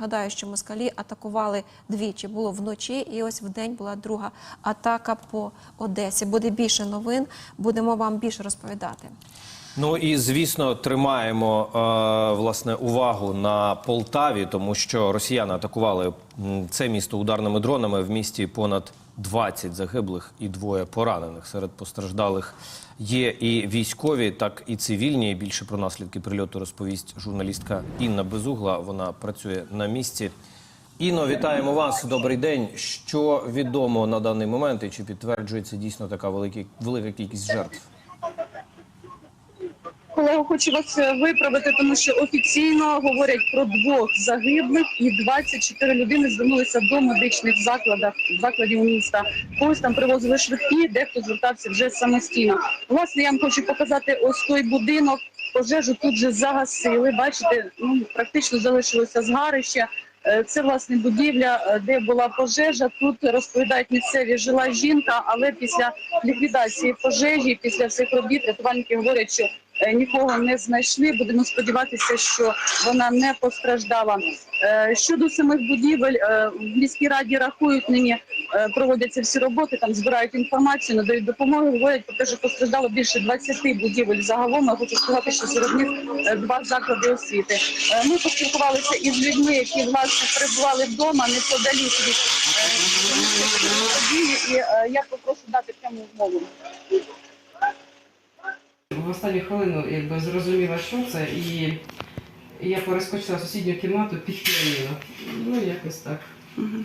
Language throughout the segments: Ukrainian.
Гадаю, що москалі атакували двічі. Було вночі, і ось в день була друга атака по Одесі. Буде більше новин, будемо вам більше розповідати. Ну і звісно, тримаємо е, власне увагу на Полтаві, тому що росіяни атакували це місто ударними дронами. В місті понад 20 загиблих і двоє поранених. Серед постраждалих є і військові, так і цивільні. Більше про наслідки прильоту розповість журналістка Інна Безугла. Вона працює на місці. Інно, вітаємо вас. Добрий день. Що відомо на даний момент, і чи підтверджується дійсно така велика, велика кількість жертв? Колего, хочу вас е, виправити, тому що офіційно говорять про двох загиблих і 24 людини звернулися до медичних закладів, закладів міста. Когось там привозили швидкі, дехто звертався вже самостійно. Власне, я вам хочу показати ось той будинок. Пожежу тут же загасили. Бачите, ну практично залишилося згарище. Е, Це власне будівля, е, де була пожежа. Тут розповідають місцеві жила жінка, але після ліквідації пожежі, після всіх робіт, рятувальники говорять, що нікого не знайшли. Будемо сподіватися, що вона не постраждала. Е, Щодо самих будівель, е, в міській раді рахують нині, е, проводяться всі роботи, там збирають інформацію, надають допомогу. Говорять про те, що постраждало більше 20 будівель загалом. Я хочу сказати, що серед них е, два заклади освіти. Е, Ми поспілкувалися із людьми, які власне перебували вдома неподалік від е, події. І е, я попрошу дати пряму мову. В останню хвилину якби зрозуміла, що це, і я перескочила в сусідню кімнату під піаніно. Ну, якось так.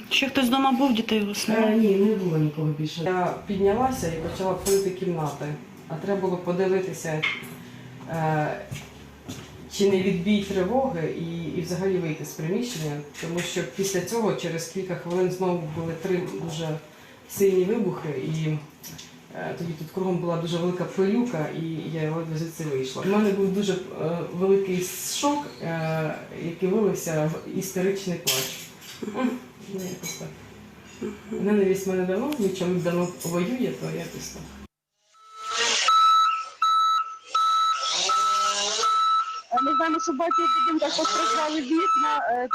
Ще хтось вдома був, дітей у вас Е, ні, не було нікого більше. Я піднялася і почала пилити кімнати. А треба було подивитися, е, чи не відбій тривоги і, і взагалі вийти з приміщення, тому що після цього через кілька хвилин знову були три дуже сильні вибухи, і тоді тут кругом була дуже велика пилюка, і я ледве звідси вийшла. У мене був дуже е, великий шок, е, який вилився в істеричний плач. Ну. Ненависть мене давно, мій чоловік давно воює, то якось так. Ми знаємо, що в багатьох будинках постраждали вікна, е,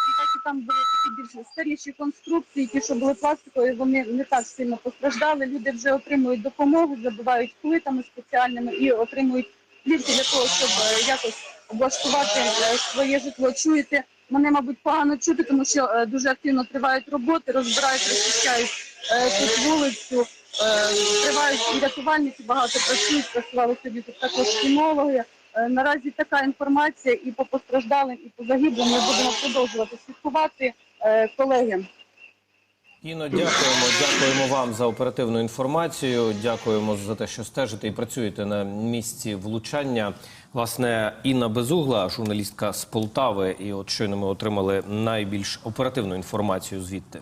там були такі більш старіші конструкції, ті, що були пластикові, вони не так сильно постраждали. Люди вже отримують допомогу, забивають плитами спеціальними і отримують плівки для того, щоб е, якось облаштувати е, своє житло. Чуєте, мене, мабуть, погано чути, тому що дуже активно тривають роботи, розбирають, розчищають тут вулицю. Тривають і рятувальники багато працюють, працювали сьогодні тут також кінологи. Е, Наразі така інформація і по постраждалим, і по загиблим. Ми будемо продовжувати слідкувати. Е, Колеги, Іно, дякуємо. Дякуємо вам за оперативну інформацію. Дякуємо за те, що стежите і працюєте на місці влучання. Власне, Інна Безугла, журналістка з Полтави, і от щойно ми отримали найбільш оперативну інформацію звідти.